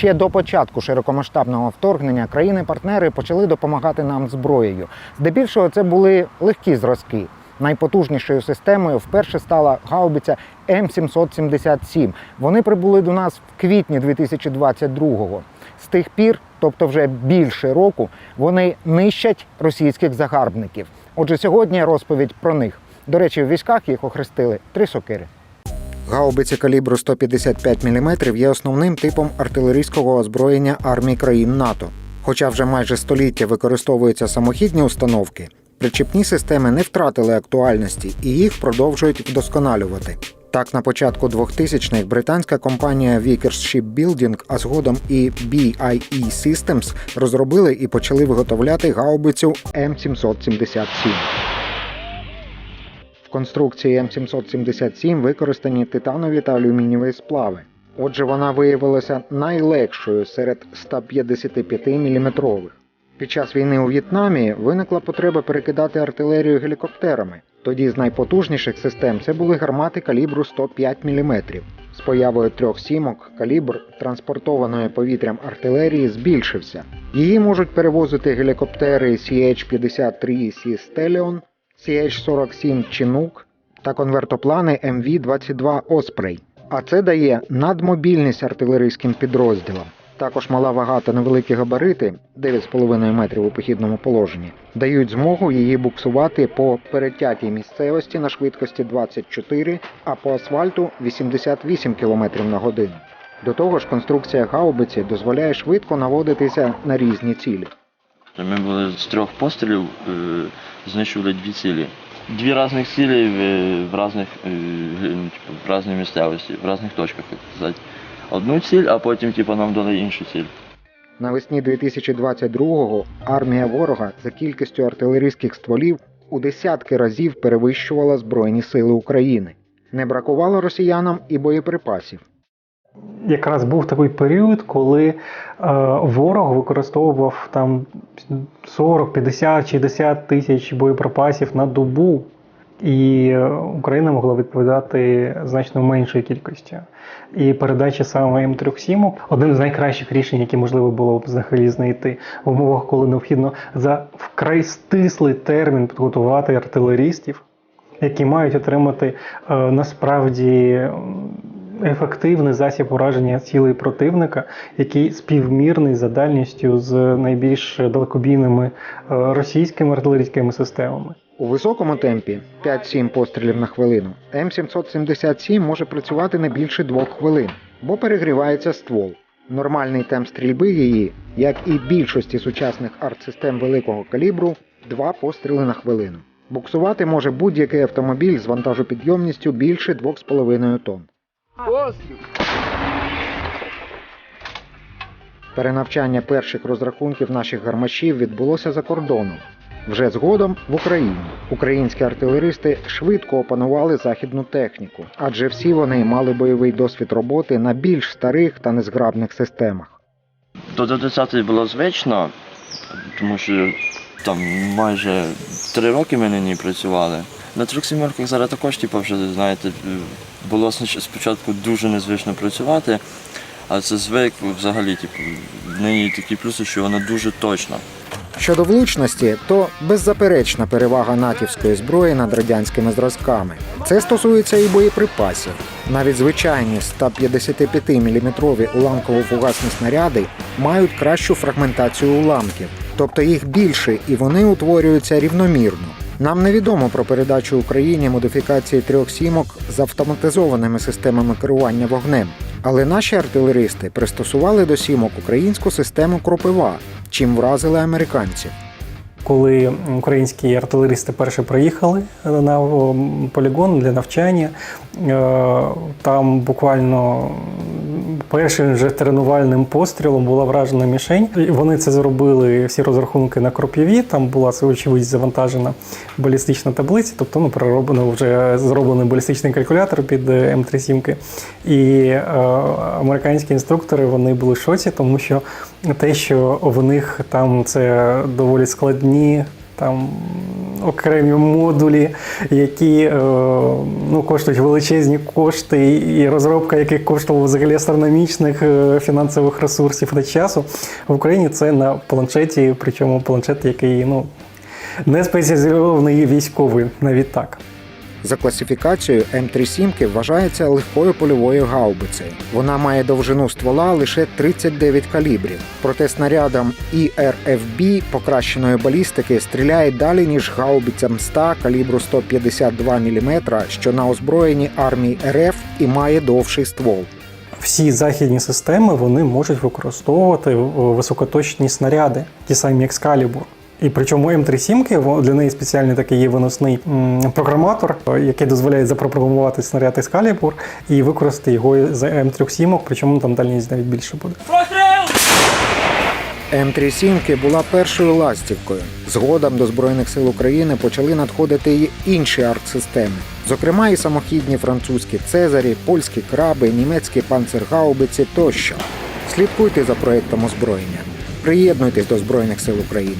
Ще до початку широкомасштабного вторгнення країни-партнери почали допомагати нам зброєю. Здебільшого це були легкі зразки. Найпотужнішою системою вперше стала гаубиця М777. Вони прибули до нас в квітні 2022-го. З тих пір, тобто вже більше року, вони нищать російських загарбників. Отже, сьогодні розповідь про них. До речі, в військах їх охрестили три сокири. Гаубиці калібру 155 мм є основним типом артилерійського озброєння армій країн НАТО. Хоча вже майже століття використовуються самохідні установки, причепні системи не втратили актуальності і їх продовжують вдосконалювати. Так, на початку 2000-х британська компанія Vickers Shipbuilding, а згодом і BIE Systems розробили і почали виготовляти гаубицю М777. Конструкції М777 використані титанові та алюмінієві сплави. Отже, вона виявилася найлегшою серед 155 мм. Під час війни у В'єтнамі виникла потреба перекидати артилерію гелікоптерами. Тоді з найпотужніших систем це були гармати калібру 105 мм. З появою трьох сімок калібр транспортованої повітрям артилерії збільшився. Її можуть перевозити гелікоптери CH-53 Sea Stallion, CH-47 Chinook та конвертоплани MV-22 Osprey. А це дає надмобільність артилерійським підрозділам. Також мала вага та невеликі габарити 9,5 метрів у похідному положенні дають змогу її буксувати по перетятій місцевості на швидкості 24, а по асфальту 88 км на годину. До того ж, конструкція гаубиці дозволяє швидко наводитися на різні цілі. Ми були з трьох пострілів, е, знищували дві цілі. Дві різних цілі в, в різних е, ну, типу, в різній місцевості, в різних точках, як сказати. Одну ціль, а потім типу, нам дали іншу ціль. Навесні 2022-го армія ворога за кількістю артилерійських стволів у десятки разів перевищувала Збройні сили України. Не бракувало росіянам і боєприпасів. Якраз був такий період, коли е, ворог використовував там 40, 50, 60 тисяч боєприпасів на добу, і е, Україна могла відповідати значно меншою кількістю. І передача саме М37 одним з найкращих рішень, які можливо було б взагалі знайти в умовах, коли необхідно за вкрай стислий термін підготувати артилерістів, які мають отримати е, насправді ефективний засіб ураження цілей противника, який співмірний за дальністю з найбільш далекобійними е, російськими артилерійськими системами. У високому темпі 5-7 пострілів на хвилину М777 може працювати не більше 2 хвилин, бо перегрівається ствол. Нормальний темп стрільби її, як і більшості сучасних артсистем великого калібру, 2 постріли на хвилину. Буксувати може будь-який автомобіль з вантажопідйомністю більше 2,5 тонн. Перенавчання перших розрахунків наших гармашів відбулося за кордоном. Вже згодом в Україні українські артилеристи швидко опанували західну техніку, адже всі вони мали бойовий досвід роботи на більш старих та незграбних системах. До 20 було звично, тому що там майже три роки ми на ній працювали. На трьох сімерках зараз також, типу, вже, знаєте, було спочатку дуже незвично працювати, а це звик взагалі, типу, в неї такі плюси, що вона дуже точна. Щодо влучності, то беззаперечна перевага натівської зброї над радянськими зразками. Це стосується і боєприпасів. Навіть звичайні 155 мм уламково-фугасні снаряди мають кращу фрагментацію уламків, тобто їх більше і вони утворюються рівномірно. Нам невідомо про передачу Україні модифікації трьох сімок з автоматизованими системами керування вогнем. Але наші артилеристи пристосували до сімок українську систему кропива, чим вразили американців. Коли українські артилеристи перші приїхали на полігон для навчання, е, там буквально першим же тренувальним пострілом була вражена мішень. Вони це зробили всі розрахунки на кроп'яві. Там була очевидь завантажена балістична таблиця, тобто ну перероблено вже зроблений балістичний калькулятор під е, М37. І е, американські інструктори вони були в шоці, тому що те, що в них там це доволі складні там окремі модулі, які е, ну, коштують величезні кошти, і розробка яких коштувала взагалі астрономічних е, фінансових ресурсів та часу. В Україні це на планшеті, причому планшет, який ну, не спеціалізований військовий, навіть так. За класифікацією М37 вважається легкою польовою гаубицею. Вона має довжину ствола лише 39 калібрів. Проте снарядом ІРФБ покращеної балістики стріляє далі ніж гаубицям 100 калібру 152 мм, що на озброєнні армії РФ і має довший ствол. Всі західні системи вони можуть використовувати е, високоточні снаряди, ті самі Excalibur. І причому М37 во- для неї спеціальний такий є виносний програматор, е, який дозволяє запрограмувати снаряд Excalibur і використати його за М37, причому там дальність навіть більше буде. М37 була першою ластівкою. Згодом до Збройних сил України почали надходити й інші артсистеми, зокрема і самохідні французькі цезарі, польські краби, німецькі панцергаубиці тощо. Слідкуйте за проектом озброєння. Приєднуйтесь до Збройних сил України.